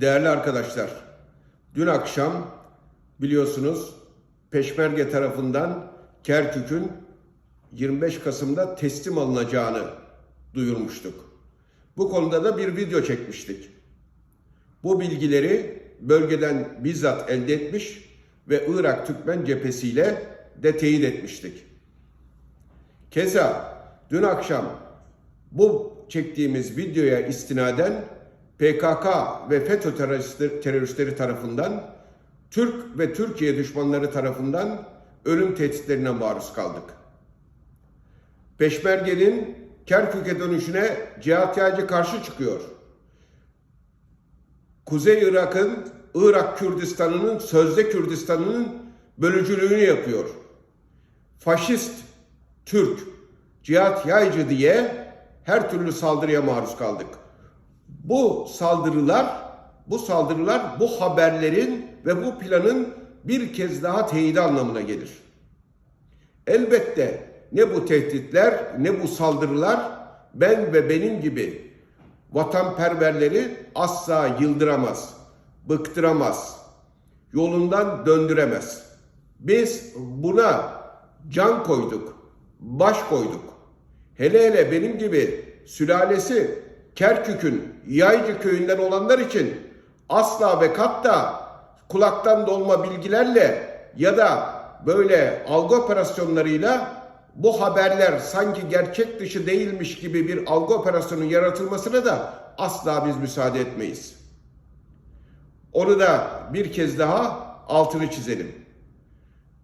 Değerli arkadaşlar, dün akşam biliyorsunuz Peşmerge tarafından Kerkük'ün 25 Kasım'da teslim alınacağını duyurmuştuk. Bu konuda da bir video çekmiştik. Bu bilgileri bölgeden bizzat elde etmiş ve Irak Türkmen cephesiyle de teyit etmiştik. Keza dün akşam bu çektiğimiz videoya istinaden PKK ve FETÖ teröristleri, tarafından Türk ve Türkiye düşmanları tarafından ölüm tehditlerine maruz kaldık. Peşmerge'nin Kerkük'e dönüşüne Cihat Yaycı karşı çıkıyor. Kuzey Irak'ın, Irak Kürdistan'ının, sözde Kürdistan'ının bölücülüğünü yapıyor. Faşist Türk, Cihat Yaycı diye her türlü saldırıya maruz kaldık. Bu saldırılar, bu saldırılar bu haberlerin ve bu planın bir kez daha teyidi anlamına gelir. Elbette ne bu tehditler ne bu saldırılar ben ve benim gibi vatanperverleri asla yıldıramaz, bıktıramaz, yolundan döndüremez. Biz buna can koyduk, baş koyduk. Hele hele benim gibi sülalesi Kerkük'ün Yaycı köyünden olanlar için asla ve katta kulaktan dolma bilgilerle ya da böyle algı operasyonlarıyla bu haberler sanki gerçek dışı değilmiş gibi bir algı operasyonun yaratılmasına da asla biz müsaade etmeyiz. Onu da bir kez daha altını çizelim.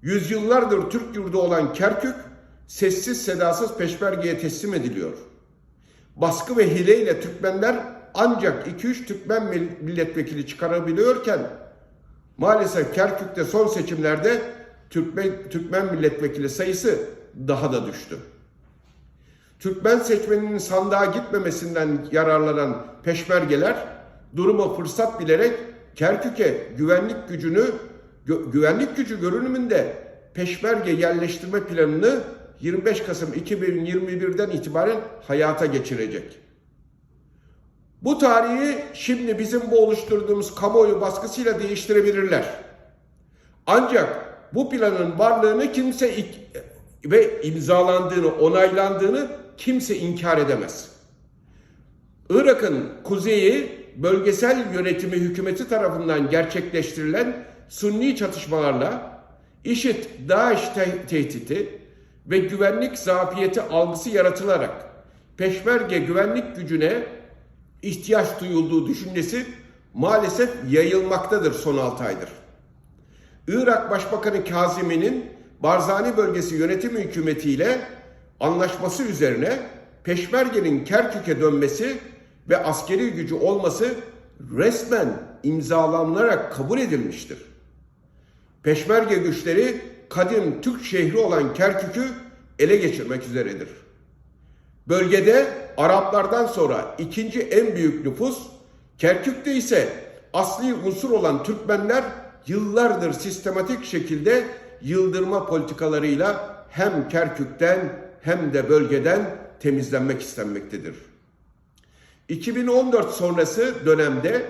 Yüzyıllardır Türk yurdu olan Kerkük sessiz sedasız peşmergeye teslim ediliyor. Baskı ve hileyle Türkmenler ancak 2-3 Türkmen milletvekili çıkarabiliyorken maalesef Kerkük'te son seçimlerde Türkmen, Türkmen milletvekili sayısı daha da düştü. Türkmen seçmeninin sandığa gitmemesinden yararlanan peşmergeler durumu fırsat bilerek Kerkük'e güvenlik gücünü gü- güvenlik gücü görünümünde peşmerge yerleştirme planını 25 Kasım 2021'den itibaren hayata geçirecek. Bu tarihi şimdi bizim bu oluşturduğumuz kamuoyu baskısıyla değiştirebilirler. Ancak bu planın varlığını kimse ve imzalandığını, onaylandığını kimse inkar edemez. Irak'ın kuzeyi bölgesel yönetimi hükümeti tarafından gerçekleştirilen Sunni çatışmalarla IŞİD, DAEŞ te- tehdidi ve güvenlik zafiyeti algısı yaratılarak peşmerge güvenlik gücüne ihtiyaç duyulduğu düşüncesi maalesef yayılmaktadır son 6 aydır. Irak Başbakanı Kazimi'nin Barzani bölgesi yönetim hükümetiyle anlaşması üzerine Peşmerge'nin Kerkük'e dönmesi ve askeri gücü olması resmen imzalanarak kabul edilmiştir. Peşmerge güçleri kadim Türk şehri olan Kerkük'ü ele geçirmek üzeredir. Bölgede Araplardan sonra ikinci en büyük nüfus, Kerkük'te ise asli unsur olan Türkmenler yıllardır sistematik şekilde yıldırma politikalarıyla hem Kerkük'ten hem de bölgeden temizlenmek istenmektedir. 2014 sonrası dönemde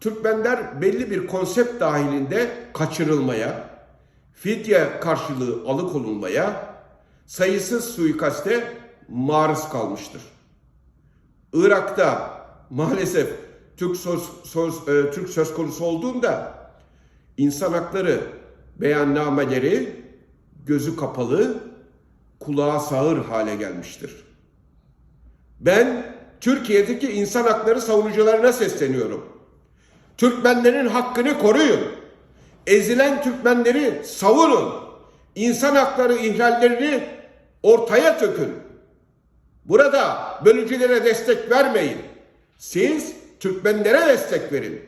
Türkmenler belli bir konsept dahilinde kaçırılmaya, fidye karşılığı alıkonulmaya, sayısız suikaste maruz kalmıştır. Irak'ta maalesef Türk söz, söz, e, Türk söz konusu olduğunda insan hakları beyannameleri gözü kapalı, kulağa sağır hale gelmiştir. Ben Türkiye'deki insan hakları savunucularına sesleniyorum. Türkmenlerin hakkını koruyun. Ezilen Türkmenleri savunun. İnsan hakları ihlallerini ortaya tökün. Burada bölücülere destek vermeyin. Siz Türkmenlere destek verin.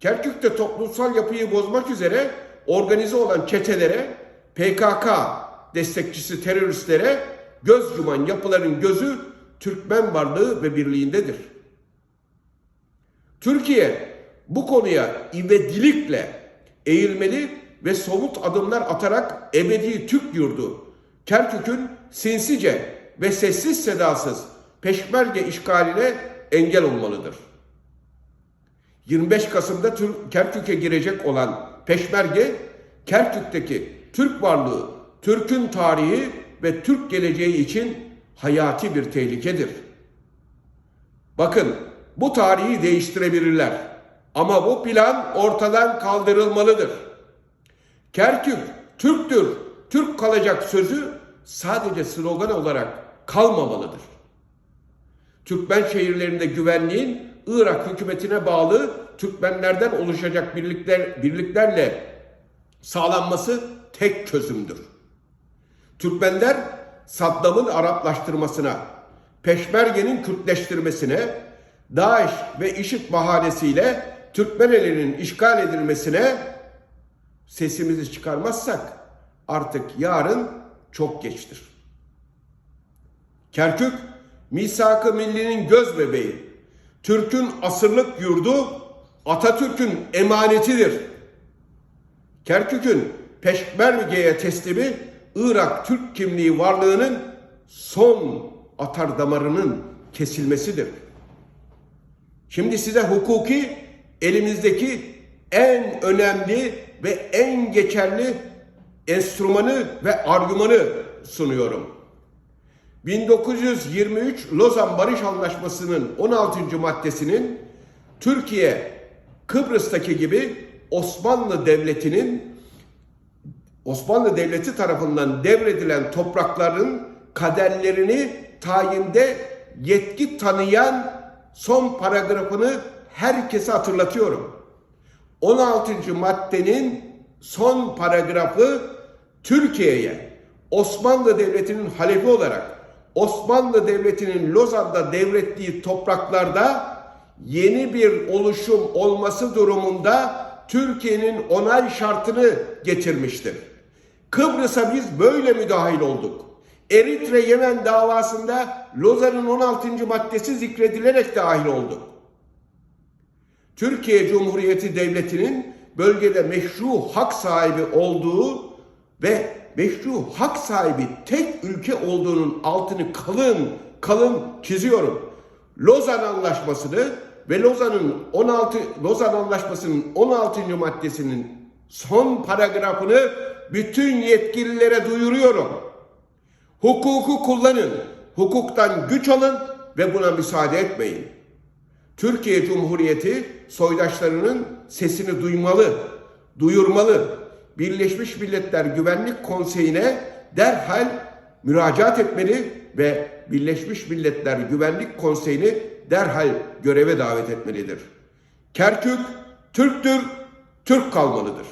Kerkük'te toplumsal yapıyı bozmak üzere organize olan çetelere, PKK destekçisi teröristlere göz yuman yapıların gözü Türkmen varlığı ve birliğindedir. Türkiye bu konuya ivedilikle eğilmeli ve somut adımlar atarak ebedi Türk yurdu Kerkük'ün sinsice ve sessiz sedasız peşmerge işgaline engel olmalıdır. 25 Kasım'da Kerkük'e girecek olan Peşmerge, Kerkük'teki Türk varlığı, Türk'ün tarihi ve Türk geleceği için hayati bir tehlikedir. Bakın bu tarihi değiştirebilirler. Ama bu plan ortadan kaldırılmalıdır. Kerkük Türktür, Türk kalacak sözü sadece slogan olarak kalmamalıdır. Türkmen şehirlerinde güvenliğin Irak hükümetine bağlı Türkmenlerden oluşacak birlikler, birliklerle sağlanması tek çözümdür. Türkmenler Saddam'ın Araplaştırmasına, Peşmerge'nin Kürtleştirmesine, DAEŞ ve IŞİD bahanesiyle Türkmenelerin işgal edilmesine sesimizi çıkarmazsak artık yarın çok geçtir. Kerkük, misak-ı millinin göz bebeği, Türk'ün asırlık yurdu, Atatürk'ün emanetidir. Kerkük'ün Peşmerge'ye teslimi Irak Türk kimliği varlığının son atar damarının kesilmesidir. Şimdi size hukuki elimizdeki en önemli ve en geçerli enstrümanı ve argümanı sunuyorum. 1923 Lozan Barış Anlaşması'nın 16. maddesinin Türkiye Kıbrıs'taki gibi Osmanlı Devleti'nin Osmanlı Devleti tarafından devredilen toprakların kaderlerini tayinde yetki tanıyan son paragrafını herkese hatırlatıyorum. 16. maddenin son paragrafı Türkiye'ye Osmanlı Devleti'nin halefi olarak Osmanlı Devleti'nin Lozan'da devrettiği topraklarda yeni bir oluşum olması durumunda Türkiye'nin onay şartını getirmiştir. Kıbrıs'a biz böyle müdahil olduk. Eritre Yemen davasında Lozan'ın 16. maddesi zikredilerek dahil olduk. Türkiye Cumhuriyeti Devleti'nin bölgede meşru hak sahibi olduğu ve meşru hak sahibi tek ülke olduğunun altını kalın kalın çiziyorum. Lozan Anlaşması'nı ve Lozan'ın 16 Lozan Anlaşması'nın 16. maddesinin son paragrafını bütün yetkililere duyuruyorum. Hukuku kullanın. Hukuktan güç alın ve buna müsaade etmeyin. Türkiye Cumhuriyeti soydaşlarının sesini duymalı, duyurmalı. Birleşmiş Milletler Güvenlik Konseyi'ne derhal müracaat etmeli ve Birleşmiş Milletler Güvenlik Konseyi'ni derhal göreve davet etmelidir. Kerkük Türktür, Türk kalmalıdır.